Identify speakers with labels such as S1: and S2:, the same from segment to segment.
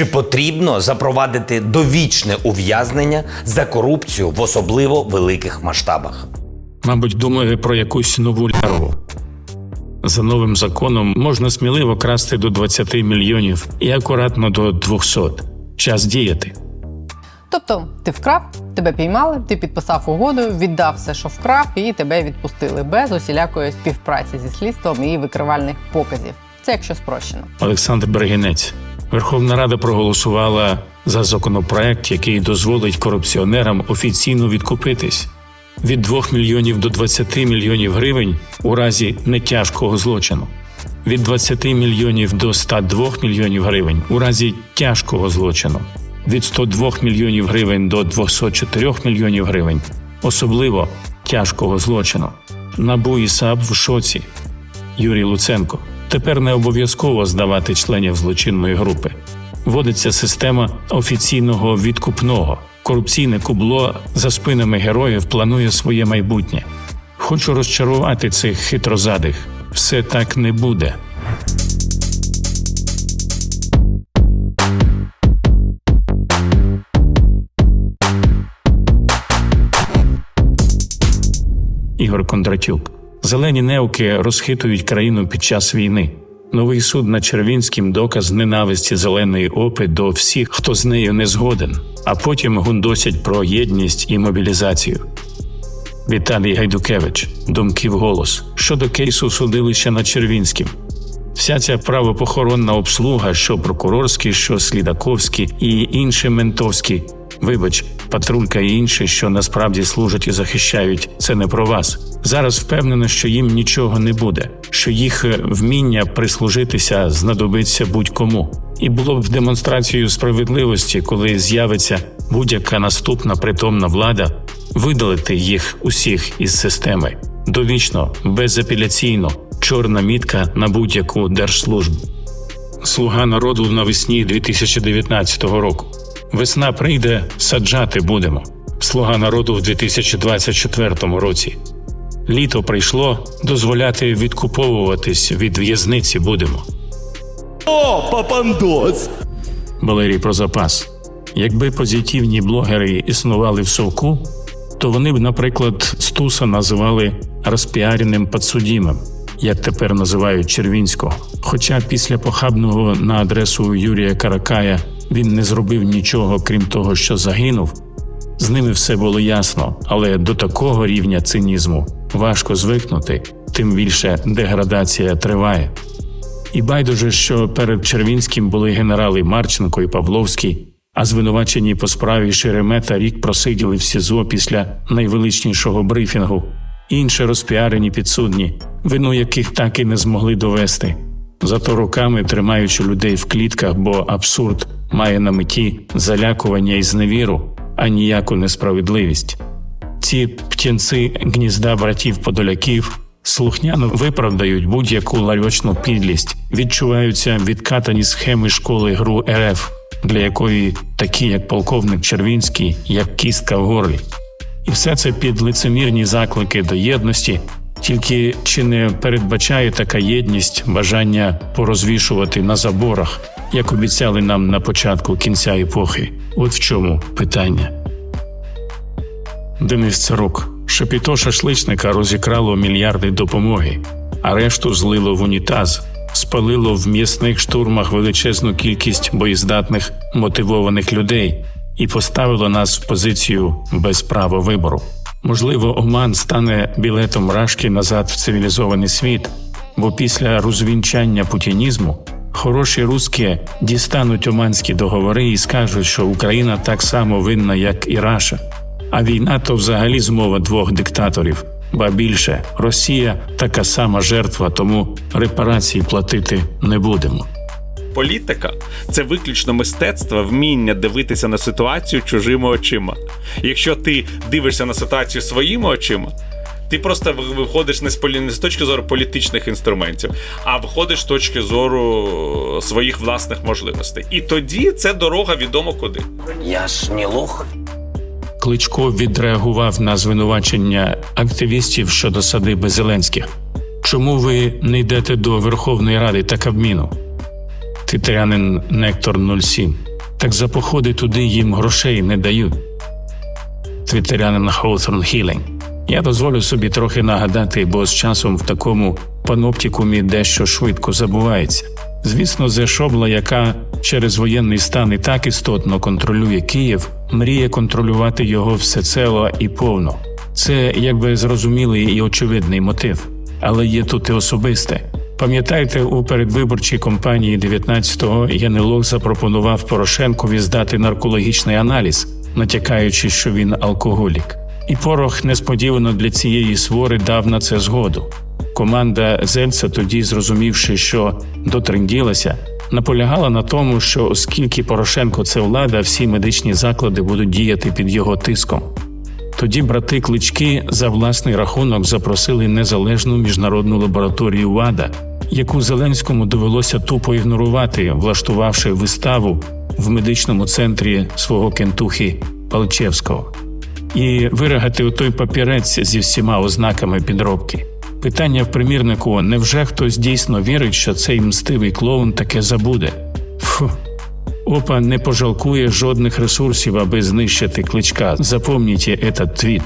S1: Чи потрібно запровадити довічне ув'язнення за корупцію в особливо великих масштабах?
S2: Мабуть, думає про якусь нову лярву. За новим законом можна сміливо красти до 20 мільйонів і акуратно до 200. Час діяти.
S3: Тобто ти вкрав, тебе піймали, ти підписав угоду, віддав все, що вкрав, і тебе відпустили без усілякої співпраці зі слідством і викривальних показів. Це якщо спрощено.
S2: Олександр Бергінець. Верховна Рада проголосувала за законопроект, який дозволить корупціонерам офіційно відкупитись від 2 мільйонів до 20 мільйонів гривень у разі нетяжкого злочину, від 20 мільйонів до 102 мільйонів гривень у разі тяжкого злочину, від 102 мільйонів гривень до 204 мільйонів гривень, особливо тяжкого злочину. НАБУ і САП в шоці. Юрій Луценко. Тепер не обов'язково здавати членів злочинної групи. Вводиться система офіційного відкупного. Корупційне кубло за спинами героїв планує своє майбутнє. Хочу розчарувати цих хитрозадих. Все так не буде. Ігор Кондратюк. Зелені неуки розхитують країну під час війни. Новий суд над Червінським доказ ненависті зеленої опи до всіх, хто з нею не згоден, а потім гундосять про єдність і мобілізацію. Віталій Гайдукевич, думки в голос щодо кейсу судилища над Червінським. Вся ця правопохоронна обслуга, що прокурорські, що слідаковські і інші ментовські. Вибач, патрулька і інші, що насправді служать і захищають, це не про вас. Зараз впевнено, що їм нічого не буде, що їх е, вміння прислужитися знадобиться будь-кому. І було б демонстрацією справедливості, коли з'явиться будь-яка наступна притомна влада, видалити їх усіх із системи довічно, безапеляційно, чорна мітка на будь-яку держслужбу. Слуга народу навесні 2019 року. Весна прийде, саджати будемо. Слуга народу в 2024 році. Літо прийшло, дозволяти відкуповуватись від в'язниці будемо.
S4: О, папандос!
S2: Валерій про запас. Якби позитивні блогери існували в совку, то вони б, наприклад, Стуса називали розпіареним подсудімим, як тепер називають Червінського. Хоча після похабного на адресу Юрія Каракая він не зробив нічого, крім того, що загинув. З ними все було ясно, але до такого рівня цинізму важко звикнути, тим більше деградація триває. І байдуже, що перед Червінським були генерали Марченко і Павловський, а звинувачені по справі Шеремета рік просиділи в СІЗО після найвеличнішого брифінгу, інші розпіарені підсудні, вину яких так і не змогли довести. Зато руками тримаючи людей в клітках, бо абсурд має на меті залякування і зневіру, а ніяку несправедливість. Ці птінці гнізда братів подоляків слухняно виправдають будь-яку ларьочну підлість, відчуваються відкатані схеми школи ГРУ РФ, для якої такі, як полковник Червінський, як кістка в горлі. І все це під лицемірні заклики до єдності. Тільки чи не передбачає така єдність бажання порозвішувати на заборах, як обіцяли нам на початку кінця епохи? От в чому питання. Денис Царук. Шепіто шашличника розікрало мільярди допомоги, а решту злило в унітаз, спалило в м'ясних штурмах величезну кількість боєздатних мотивованих людей і поставило нас в позицію без права вибору. Можливо, Оман стане білетом рашки назад в цивілізований світ, бо після розвінчання путінізму хороші русські дістануть оманські договори і скажуть, що Україна так само винна, як і Раша. А війна то взагалі змова двох диктаторів. Ба більше Росія така сама жертва, тому репарації платити не будемо.
S4: Політика це виключно мистецтво, вміння дивитися на ситуацію чужими очима. Якщо ти дивишся на ситуацію своїми очима, ти просто виходиш не з, полі... не з точки зору політичних інструментів, а виходиш з точки зору своїх власних можливостей. І тоді це дорога відомо куди.
S1: Я ж не лох.
S2: Кличко відреагував на звинувачення активістів щодо садиби Зеленських. Чому ви не йдете до Верховної Ради та Кабміну? Титрянин Нектор 07 так за походи туди їм грошей не дають. Твіттерянин Hawthorne Healing. Я дозволю собі трохи нагадати, бо з часом в такому паноптикумі дещо швидко забувається. Звісно, Зе Шобла, яка через воєнний стан і так істотно контролює Київ, мріє контролювати його всецело і повно. Це якби зрозумілий і очевидний мотив, але є тут і особисте. Пам'ятаєте, у передвиборчій кампанії 19-го Янилов запропонував Порошенкові здати наркологічний аналіз, натякаючи, що він алкоголік. І Порох несподівано для цієї свори дав на це згоду. Команда Зельца, тоді зрозумівши, що дотренділася, наполягала на тому, що оскільки Порошенко це влада, всі медичні заклади будуть діяти під його тиском. Тоді брати клички за власний рахунок запросили незалежну міжнародну лабораторію ВАДА, яку Зеленському довелося тупо ігнорувати, влаштувавши виставу в медичному центрі свого кентухи Палчевського, і вирагати той папірець зі всіма ознаками підробки. Питання в примірнику: невже хтось дійсно вірить, що цей мстивий клоун таке забуде? Фу. Опа не пожалкує жодних ресурсів, аби знищити кличка. Запомніть этот твіт.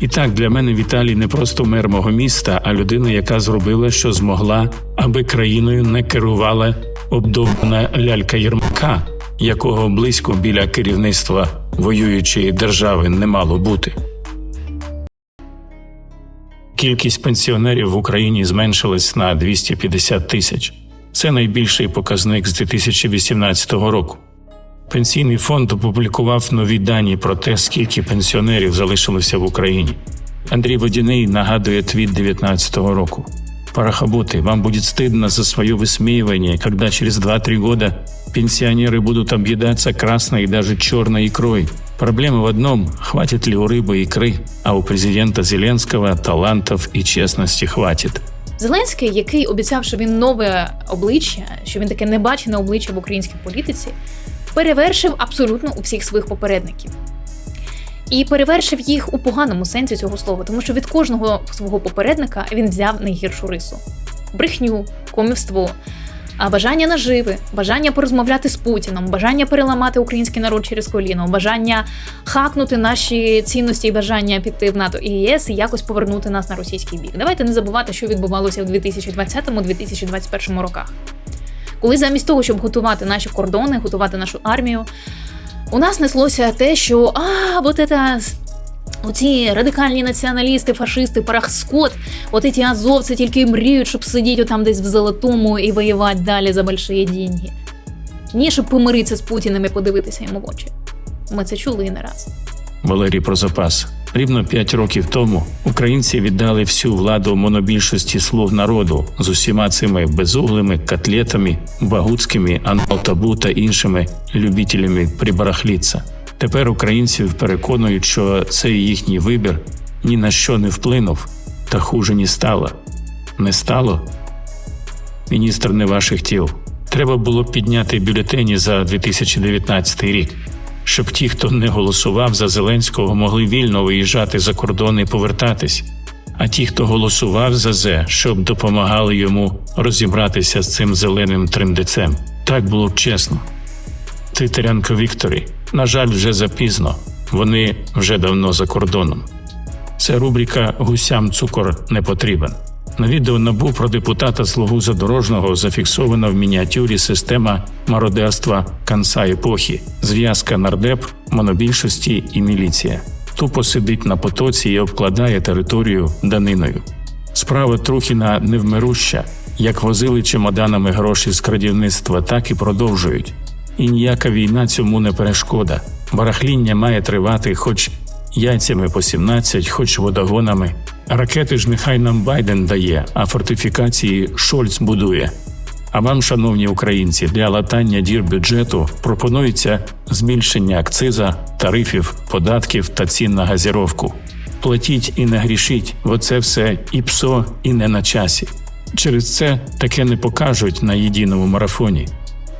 S2: І так, для мене Віталій не просто мер мого міста, а людина, яка зробила, що змогла, аби країною не керувала обдовбана лялька Єрмака, якого близько біля керівництва воюючої держави не мало бути Кількість пенсіонерів в Україні зменшилась на 250 тисяч. Це найбільший показник з 2018 року. Пенсійний фонд опублікував нові дані про те, скільки пенсіонерів залишилося в Україні. Андрій Водяний нагадує твіт 2019 року. Парахаботы, вам будет стыдно за свое высмеивание, когда через 2-3 года пенсионеры будут объедаться красной и даже черной икрой. Проблема в одном – хватит ли у рыбы икры, а у президента Зеленского талантов и честности хватит.
S5: Зеленський, який обіцяв, що він нове обличчя, що він таке небачене обличчя в українській політиці, перевершив абсолютно у всіх своїх попередників. І перевершив їх у поганому сенсі цього слова, тому що від кожного свого попередника він взяв найгіршу рису: брехню, комівство, а бажання наживи, бажання порозмовляти з Путіном, бажання переламати український народ через коліно, бажання хакнути наші цінності і бажання піти в НАТО і ЄС і якось повернути нас на російський бік. Давайте не забувати, що відбувалося в 2020-2021 роках. Коли замість того, щоб готувати наші кордони, готувати нашу армію, у нас неслося те, що а, вот это Оці радикальні націоналісти, фашисти, парахскот, от ці азовці тільки мріють, щоб сидіти там десь в золотому і воювати далі за больші деньги. Ні, щоб помиритися з Путіним і подивитися йому в очі. Ми це чули і не раз.
S2: Валерій про запас. Рівно п'ять років тому українці віддали всю владу монобільшості слуг народу з усіма цими безуглими котлетами, багутськими, аналтабу та іншими любителями прибарахліться. Тепер українців переконують, що цей їхній вибір ні на що не вплинув, та хуже не стало. Не стало? Міністр не ваших тіл. Треба було підняти бюлетені за 2019 рік, щоб ті, хто не голосував за Зеленського, могли вільно виїжджати за кордон і повертатись. А ті, хто голосував за зе, щоб допомагали йому розібратися з цим зеленим трендецем. Так було б чесно. Твітерянко Вікторі, на жаль, вже запізно. Вони вже давно за кордоном. Це рубрика Гусям цукор не потрібен. На відео набу про депутата Слугу Задорожного зафіксована в мініатюрі система мародерства конца епохи, зв'язка нардеп, монобільшості і міліція. Тупо сидить на потоці і обкладає територію даниною. Справа Трухіна невмируща, як возили чемоданами гроші з крадівництва, так і продовжують. І ніяка війна цьому не перешкода. Барахління має тривати хоч яйцями по 17, хоч водогонами. Ракети ж нехай нам Байден дає, а фортифікації Шольц будує. А вам, шановні українці, для латання дір бюджету пропонується збільшення акциза, тарифів, податків та цін на газіровку. Платіть і не грішіть, бо це все і псо, і не на часі. Через це таке не покажуть на єдиному марафоні.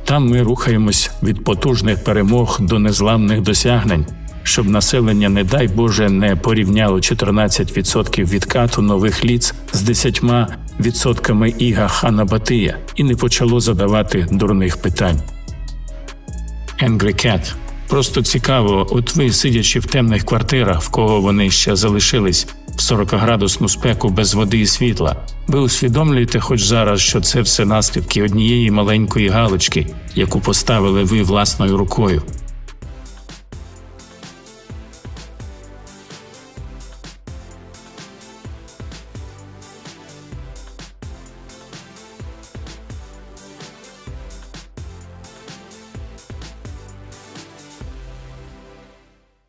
S2: Там ми рухаємось від потужних перемог до незламних досягнень, щоб населення, не дай Боже, не порівняло 14% відкату нових ліц з 10% іга Хана Батия і не почало задавати дурних питань. Angry Cat. Просто цікаво, от ви, сидячи в темних квартирах, в кого вони ще залишились в 40-градусну спеку без води і світла, ви усвідомлюєте хоч зараз, що це все наслідки однієї маленької галочки, яку поставили ви власною рукою.